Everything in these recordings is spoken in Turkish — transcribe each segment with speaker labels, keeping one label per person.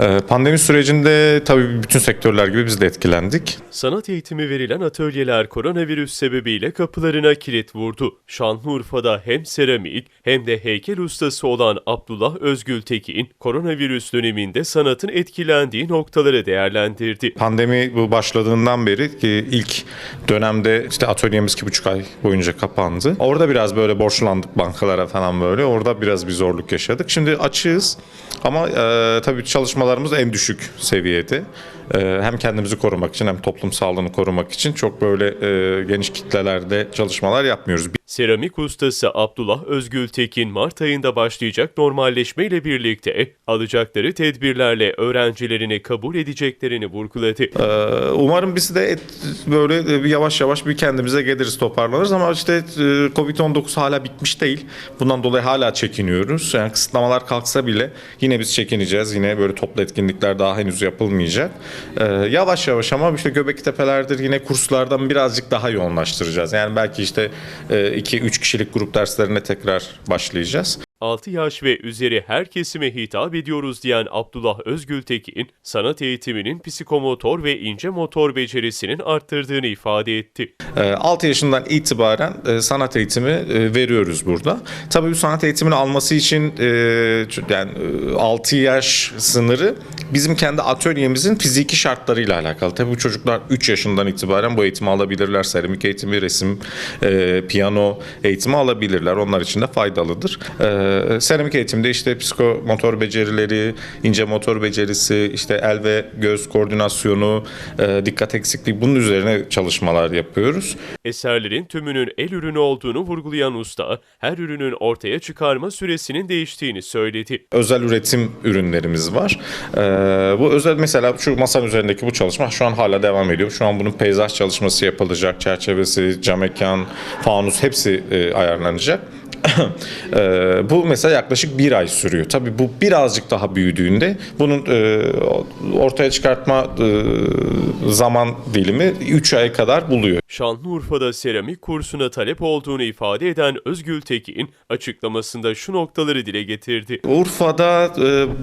Speaker 1: Ee, Pandemi sürecinde tabii bütün sektörler gibi biz de etkilendik.
Speaker 2: Sanat eğitimi verilen atölyeler koronavirüs sebebiyle kapılarına kilit vurdu. Şanlıurfa'da hem seramik hem de heykel ustası olan Abdullah Özgültekin, koronavirüs döneminde sanatın etkilendiği noktaları değerlendirdi.
Speaker 1: Pandemi bu başladığından beri ki ilk dönemde işte atölyemiz iki buçuk ay boyunca kapandı. Orada biraz böyle borçlandık bankalara falan böyle. Orada biraz bir zorluk yaşadık. Şimdi açığız ama e, tabii çalışmalarımız en düşük seviyede. E, hem kendimizi korumak için hem toplum sağlığını korumak için çok böyle e, geniş kitlelerde çalışmalar yapmıyoruz.
Speaker 2: Seramik ustası Abdullah Özgültekin Mart ayında başlayacak normalleşmeyle birlikte alacakları tedbirlerle öğrencilerini kabul edeceklerini vurguladı.
Speaker 1: Ee, Umarım biz de et- böyle e, yavaş yavaş bir kendimize geliriz, toparlanırız ama işte e, Covid-19 hala bitmiş değil. Bundan dolayı hala çekiniyoruz. Yani kısıtlamalar kalksa bile yine biz çekineceğiz. Yine böyle toplu etkinlikler daha henüz yapılmayacak. Ee, Yavaş yavaş ama işte Göbekli Tepeler'dir yine kurslardan birazcık daha yoğunlaştıracağız. Yani belki işte 2-3 kişilik grup derslerine tekrar başlayacağız.
Speaker 2: 6 yaş ve üzeri her kesime hitap ediyoruz diyen Abdullah Özgültekin, sanat eğitiminin psikomotor ve ince motor becerisinin arttırdığını ifade etti.
Speaker 1: 6 yaşından itibaren e, sanat eğitimi e, veriyoruz burada. Tabii bu sanat eğitimini alması için e, yani 6 yaş sınırı bizim kendi atölyemizin fiziki şartlarıyla alakalı. Tabii bu çocuklar 3 yaşından itibaren bu eğitimi alabilirler. Seramik eğitimi, resim, piyano eğitimi alabilirler. Onlar için de faydalıdır. E, seramik eğitimde işte psikomotor becerileri, ince motor becerisi, işte el ve göz koordinasyonu, e, dikkat eksikliği bunun üzerine çalışmalar yapıyoruz.
Speaker 2: Eserlerin tümünün el ürünü olduğunu vurgulayan usta, her ürünün ortaya çıkarma süresinin değiştiğini söyledi.
Speaker 1: özel üretim ürünlerimiz var. Ee, bu özel mesela şu masanın üzerindeki bu çalışma şu an hala devam ediyor. Şu an bunun peyzaj çalışması yapılacak. Çerçevesi, cam mekan, fanus hepsi e, ayarlanacak. Bu mesela yaklaşık bir ay sürüyor. Tabii bu birazcık daha büyüdüğünde bunun ortaya çıkartma zaman dilimi 3 ay kadar buluyor.
Speaker 2: Şanlıurfa'da seramik kursuna talep olduğunu ifade eden Özgültekin, açıklamasında şu noktaları dile getirdi.
Speaker 1: Urfa'da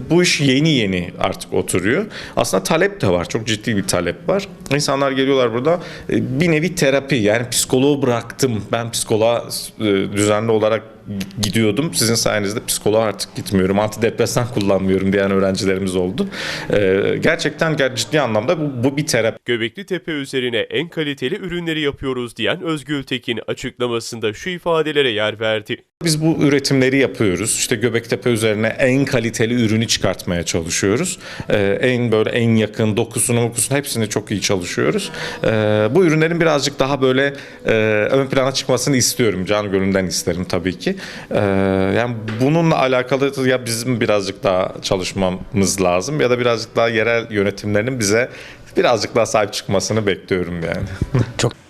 Speaker 1: bu iş yeni yeni artık oturuyor. Aslında talep de var. Çok ciddi bir talep var. İnsanlar geliyorlar burada bir nevi terapi yani psikoloğu bıraktım. Ben psikoloğa düzenli olarak gidiyordum. Sizin sayenizde psikoloğa artık gitmiyorum. Antidepresan kullanmıyorum diyen öğrencilerimiz oldu. E, gerçekten ger- ciddi anlamda bu, bu bir terapi.
Speaker 2: Göbekli Tepe üzerine en kaliteli ürünleri yapıyoruz diyen Özgültekin açıklamasında şu ifadelere yer verdi.
Speaker 1: Biz bu üretimleri yapıyoruz. İşte Göbektepe üzerine en kaliteli ürünü çıkartmaya çalışıyoruz. Ee, en böyle en yakın dokusunu mokusunu hepsini çok iyi çalışıyoruz. Ee, bu ürünlerin birazcık daha böyle e, ön plana çıkmasını istiyorum. Can gönülden isterim tabii ki. Ee, yani bununla alakalı ya bizim birazcık daha çalışmamız lazım ya da birazcık daha yerel yönetimlerin bize birazcık daha sahip çıkmasını bekliyorum yani.
Speaker 3: Çok